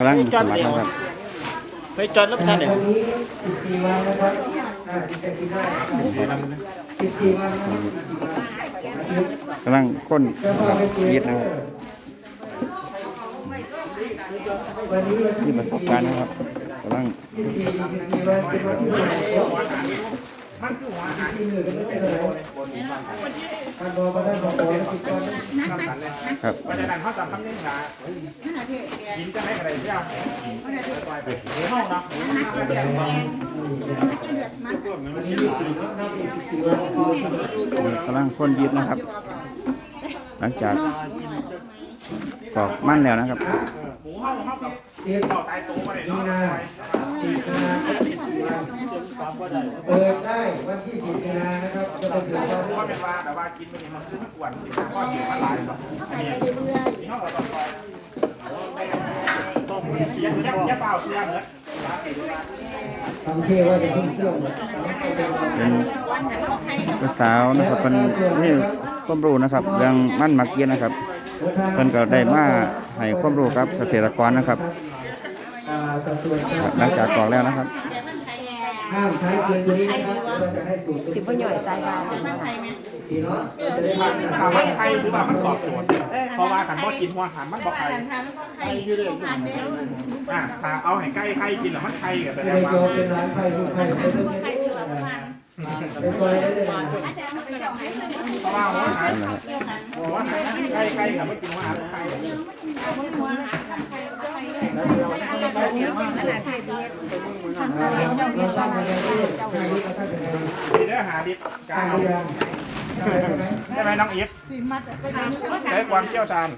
กำลังสมัครนะครับไปจอดแล้วไปทางไหนวันนี้14วันนะครับอ่าที่จะกินได้นะครับ14วันนะครับ14วันกำลังค้นเจ้าพ่อไม่เกลียึยดดนะครับวันนี้วันที่ที่ประสบการณ์นะครับกำลัง14 14วันเป็นวันที่ ไหน14หนึ่งเป็นวันที่ไหนท่านบอกมาได้บอกบอกสิบวันครับเพราะฉะนั้นเขาจำคำนี้นะกินจะไม่อะไรเที่ยวในห้องนะวันนี้14เนาะนับอีก14วันพอกำลังค้นยึดนะครับ หลังจากกรอกมั่นแล้วนะครับหมูห้องห้องกับเตียมต่อตายตัวมาเลยเนาะามีนา14วันเปิดได้วันที่10มีนานะครับจะเป็เดือนวันเพราะเป็นว่าแต่ว่ากินไมันมันคือมันกวนสิข้อเสียมันหลายแบบอันนี้มีห้องกับต่อคอยต้มยัดยัดยัดเปล่าเสียเหมือนทำเท่ว่าจะเพิ่งเชื่อมเป็นภาวนะครับเป็นนี่ความรู้นะครับเรื่องมั่นมักเกียนนะครับเพิ่นก็ได้มาให้ความรู้กับเกษตรกรนะครับหลังจากกรอกแล้วนะครับ ห้ามใช้เกินตัวนี้นะครับเราจะให้สูตรสิบประโยชน์ใจเราทีเนาะเราจะได้ทำนะคถารัมบว่าใครหรือว่ามันตอบโจทย์เพราะว่าขันพ่อกินหัวหันมันบอกใครอ่าถ้าเอาให้ใกล้ใครกินหรือมันใครกับแสดไม่งได้ว่าโยมเป็นร้านไฟลูกไฟเป็นเรื่องนี้เป็นไฟได้เลยนะเพราะว่าหัวหันนั่นแหละครับหัวหันใกล้ใครกับไม่กินหัวหันใครเราสร้างมาแล้วที่ใช่ที่เราสร้างยังไงมีเนื้อหาดิบการ้างใช่ไหมน้องอีฟใช้ความเชี่ยวชาญ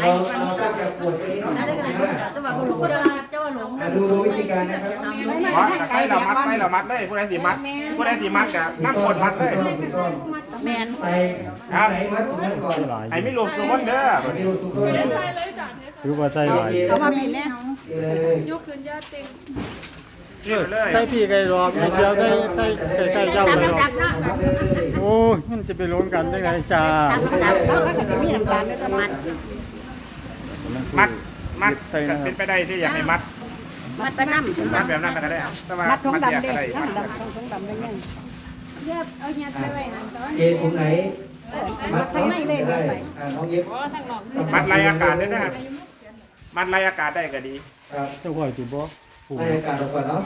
เราเราต้องจะปวดตัวนี้เนาะดูดูวิธีการนะครับเพราะใครเรามัดใครเรามัดเลยผู้ใดสีมัดผู้ใดสีมัดกับนั่งกดมัดเลยแมนไปไหนมัดมัดก่อนไอ้ไม่รวมตัวมันเด้อไม่รู้ทุกคน ถือว่าใส่หลายเอามาผิดแน่เลยนี่เลยใส่พี่ไก่รอกนิดเดียวได้ใส่ไก่ไก่เจ้าเลยหรอกมัดเลยโอ้ยมันจะไปล้นกันได้ไงจ้ามัดมัดเป็นไปได้ที่อยากให้มัดมัดไปน้ำมัดแบบนั้นก็ได้แต่ว่ามัดทงมัดแยกดำเด็ก็กได้ทงดำทงทงดำได้ยังเย็บเอาเย็บไปไว้หันตอนเอตรงไหนมัดเนาะได้อ่าน้องเย็บมัดไรอากาศด้วยนะครับ มัดไรอากาศได้ก็ดีครับเจ้าข่อยถูกบ่ผูกให้อากาศออกก่อนเนาะ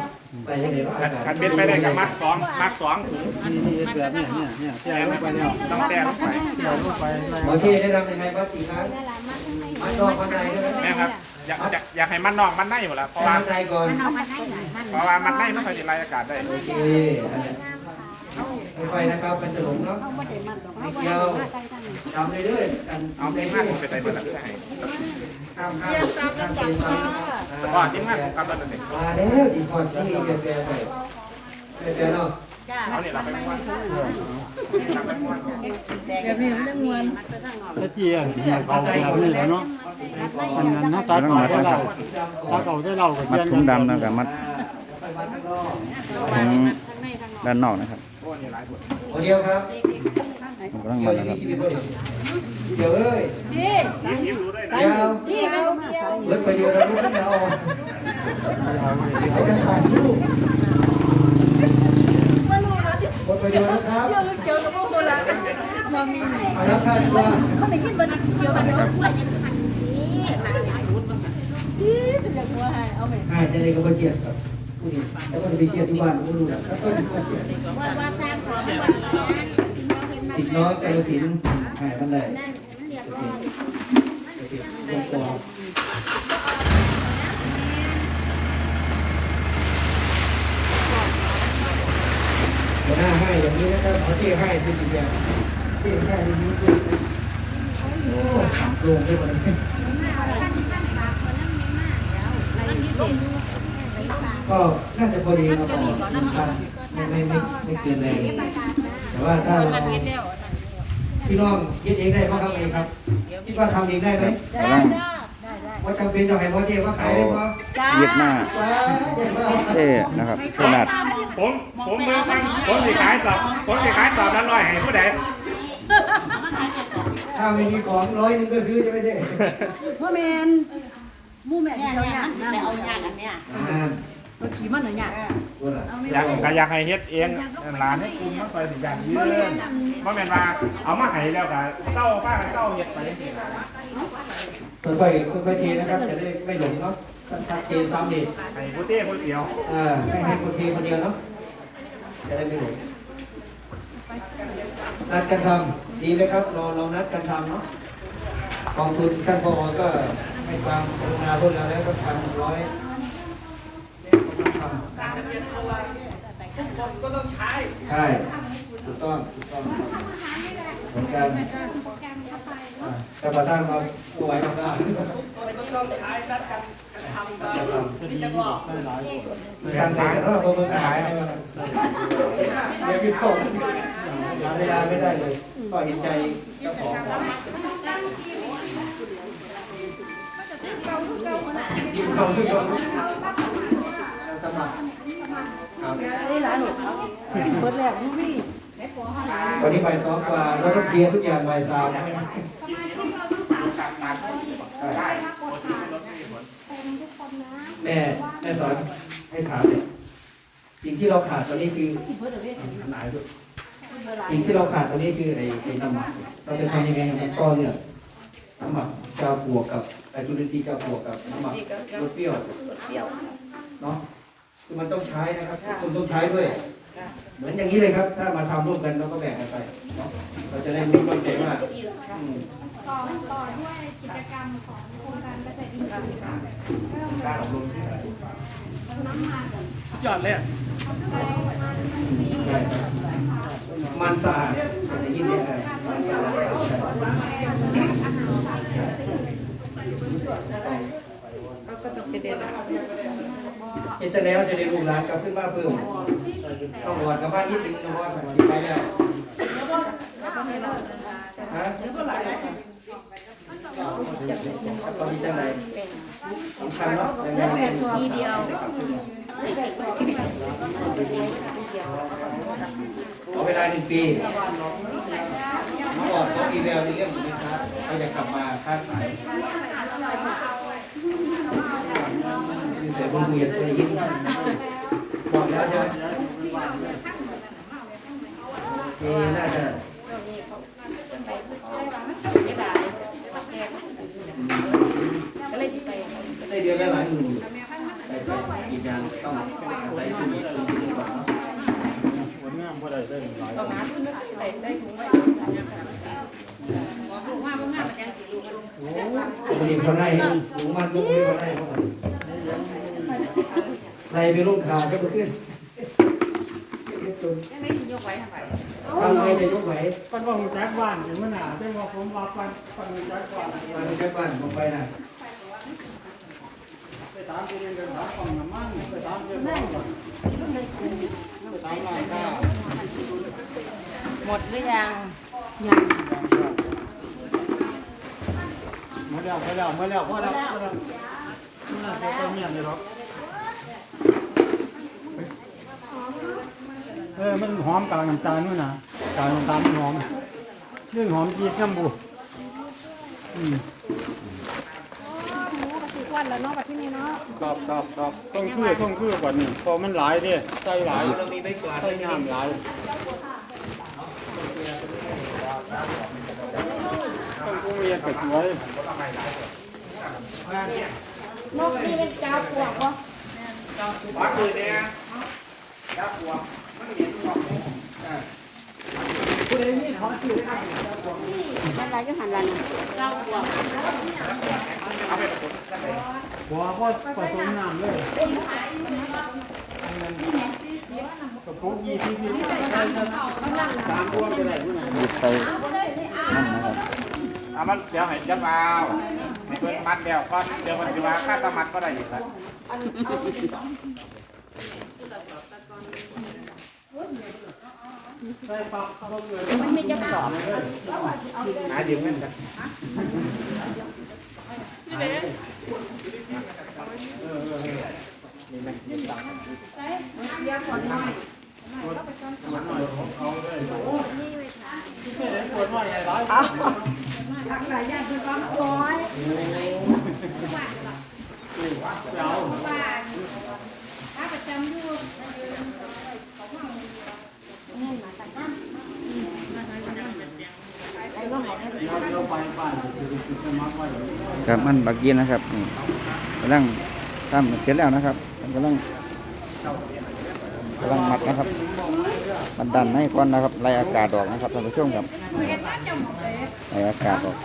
ไปยังไงเนาะอากาศคันเป็นไปได้กับมัดสองมัดสองถุงนี่นี่แบบเนี้ยเนี่ยเนี่ยแช่ลงไปแล้วต้องแต่ลงไปแช่ลงไปไล่หมอเทได้รับยังไงบ้างกี่ครั้งมัดนอกมัดในด้วยแม่ครับอยากอยากอยากให้มันนอกมันในหมดละเพราะว่ามัดในก่อนเพราะว่ามันในมันค่อยจะไรอากาศได้โอเค ไฟนะครับมันจะหลงเนาะเกี่ยวทำเรื่อยๆกันเอาเอาทีเรื่มงานไปใส่เบอร์ละให้ๆห้ามห้ามห้ามเป็นซ้ำก็ทีมงานผมกำลังเด็กมาแล้วดีพอที่เปลี่ยนแปลงไปเปลี่ยนแปลงเนาะเอาเนี่ยเราไปม้วนเราไปม้วนถ้าเจียเขาแบบนี้แล้วเนาะอันนั้นถ้าตัดเอาได้เราตัดเอาได้เราก็มัดเจียนถุงดำนะครับมัดไปวัดข้างนอกถุงด้านนอกนะครับโอ้นี่หลาย คนคนเดียวครับผมกำลังเดี๋มัยวดนะครับชีวิตเลยเดี๋ยวเอ้ยยิ้มดูด้วยนะเดี๋ยวลดประโยชน์เราลดขึ้นเอาให้กันถ่ายรูปหมดประโยชน์นะครับเอาแล้วค่าตัวอ่าจะได้ก็มาเกียรติครับผู้นี้ แล้วก็จะไปเกียรติที่บ้านก็รู้แล้วก็จะมาเกียรติสิทธิ์น้อยกาลสินหายมันได้เกษตรเกษตรลงตัวหัวหน้าให้อย่างนี้นะครับเขาเที่ให้เป็นสิ่งอย่างเที่ให้เป็นนิ้วเลยโอ้ลงได้หมดเลย ก็น่าจะพอดีครับผมไม่ไม่ไม่ไม่เกินแรงแต่ว่าถ้าเราพี่น้องคิดเองได้ไหมครับเองครับคิดว่าทำเองได้ไหมกำลังว่าจำเป็นต้องให้พ่อเจ้ว่าขายได้ปะยึดหน้าว้าเด็ดมากเอ๊นะครับขนาดผมผมเบิ่งมันผมสิขายสอบผมสิขายสอบละร้อยให้ผู้ใดถ้าไม่มีของร้อยหนึงก็ซื้อจะไม่ได้พ่อแมน มู่แม่เนี่ยที่เขาเนี่ยย่างมันสิไปเอาย่างอันเนี้ยอ่าเมื่อกี้มันหน่อยย่างตัวละอยากก็อยากให้เฮ็ดเองร้านให้คุมมันไปสิอย่างยืนบ่แม่นว่าเอามาให้แล้วก็เต้าป้าก็เต้าเฮ็ดไปจังซี่นะค่อยๆค่อยๆเทนะครับ จะได้ไม่หลงเนาะถ้าเทซ้ำอีกให้ผู้เต้ผู้เดียวอ่าให้ให้คนเทคนเดียวเนาะ จะได้ไม่หลง นัดกันทำดีไหมครับ เราเรานัดกันทำเนาะกองทุนท่านพอก็ ให้ความกรุณาพวกเราแล้วก็พันร้อยทำทุกคนก็ต้องใช้ใช่ถูกต้องถูกต้องเหมือนกันอ่าแต่ประธานมาผู้ไหวเราก็ทุกคนก็ต้องใช้นัดกันกันทำกันที่จะบอกสั่งเลยเออผมหายให้มาเดี๋ยวยืดส่งหาเวลาไม่ได้เลย ก็เห็นใจเจ้าของ สมัครครับได้หลานหนูเบิดแล้วนู่นนี่ วันนี้บ่ายสองกว่าเราต้องเคลียร์ทุกอย่างใบ่ายสามใช่ไหมใช่แม่แม่สอนให้ถามเนี่ยสิ่งที่เราขาดตอนนี้คือหายด้วยสิ่งที่เราขาดตอนนี้คือไอ้ไอ้น้ำมักเราจะทำยังไงให้มันก้อเนี่ย น้ำหมักจะบวกกับไอ้จุลินทรีย์จะบวกกับน้ำหมักรสเปรี้ยวเนาะคือมันต้องใช้นะครับทุกคนต้องใช้ด้วย เหมือนอย่างนี้เลยครับ ถ้ามาทำร่วมกันเราก็แบ่งกันไปเนาะเราจะได้รู้คอนเซ็ปต์ว่าอืมต่อต่อด้วยกิจกรรมของโครงการเกษตรอินทรีย์ค่ะเริ่มการอบรมที่ไหนน้ำมันสุดยอดเลยใช่ครับมันสะอาดอย่างนี้เนี่ยมันสะอาดใช่ ก็ต้องไปเดินเห็นแต่แล้วจะได้ลูกหลานกลับขึ้นมาเพิ่มต้องหวดกลับบ้านนิดนึงนะเพราะว่าสมัยนี้ไปแล้วฮะตอนนี้จังไรสำคัญเนาะนงานทีเดียวเอาเวลาหนึ่งปีก่อนเขามีแววในเรื่องของค้าเขาอยากกลับมาค้าขาย เสียงบุญเวียนตัวนี้ยิ่งบอกแล้วใช่ไหมเอน่าจะก็เลยที่ไปได้เดือนละหลายหมื่นอยู่แต่แต่กินยางต้องใส่ถุงถุงที่ดีกว่าเนาะผลงานบ่ได้ได้หลายต้องหาทุนมาซื้อไปได้ถุงไว้ ถุงว่าเมื่อมันยังสิลูกวันนี้เขาได้ถุงมันลุกไม่เขาได้เขาหมดในไปลูกขาก็ไปขึ้นไม่ไม่ยกไว้ทำไมทำไงจะยกไหวปันว่าหูจักบ้านถึงมันหนาแต่ว่าผมว่าปันปันหูจักบ้านมาดูแค่บ้านลงไปนะไปตามที่เรียนกันถามฟังน้ำมันไปตามเรื่องของไปตามร้านค้าหมดหรือยังมา แล้วมาแล้วมาแล้วพอแล้วพอแล้วน่าจะไปเมียนเลยหรอกเออมันหอมกลางน้ำตาลนู่นนะกลางน้ำตาลมันหอมเรื่องหอมจีดน้ำบูอืมหมูกับสีวันแล้วเนาะแบบที่นี่เนาะครับครับครับต้องคือต้องคือกว่านี้เพอมันหลายเดิใส่หลายเรามีไม่กวาดใส่งามหลายต้องกูเรียนกับสวยนกนี่เป็นกาปวกวะปักเลยเนี่ยยักษ์หัวมันเหม็นของมันอะไรก็หันหลังเก้าขวบหัวก็ผสมน้ำเลยกระปุกยี่สิบยี่สิบสามพวงก็ได้ผู้ไหนหยิบใส่นั่นนะครับ เอามันเดี๋ยวให้จับเอาให้เพิ่นมัดเดียวก็เดี๋ยวมันสิว่าค่าสมัครก็ได้อีกแล้วมันไม่จะตอบหายืมเงินกันปวดหน่อยหลายห หลายอย่างคือความร้อยเอาว่าถ้าประจำอยู่เดี๋ยวเดี๋ยวไปบ้านครับมันบักเย็นนะครับนี่กำลังทำเสร็จแล้วนะครับกำลังกำลังมัดนะครับ มันดันให้ก่อนนะครับไล่อากาศออกนะครับท่านผู้ชมครับเห็นว่ายไล่อากาศออก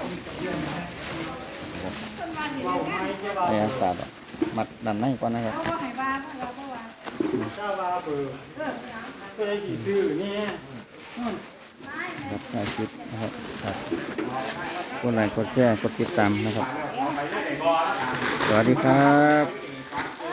ไล่อากาศออกมัดดันให้ก่อนนะครับเขาก็ให้ว่าเราก็ว่าถ้าว่าเบอร์เคยกี่ชื่อนี่ครับถ่ายคลิปนะครับครับกดไลค์กดแชร์กดติดตามนะครับ สวัสดีครับ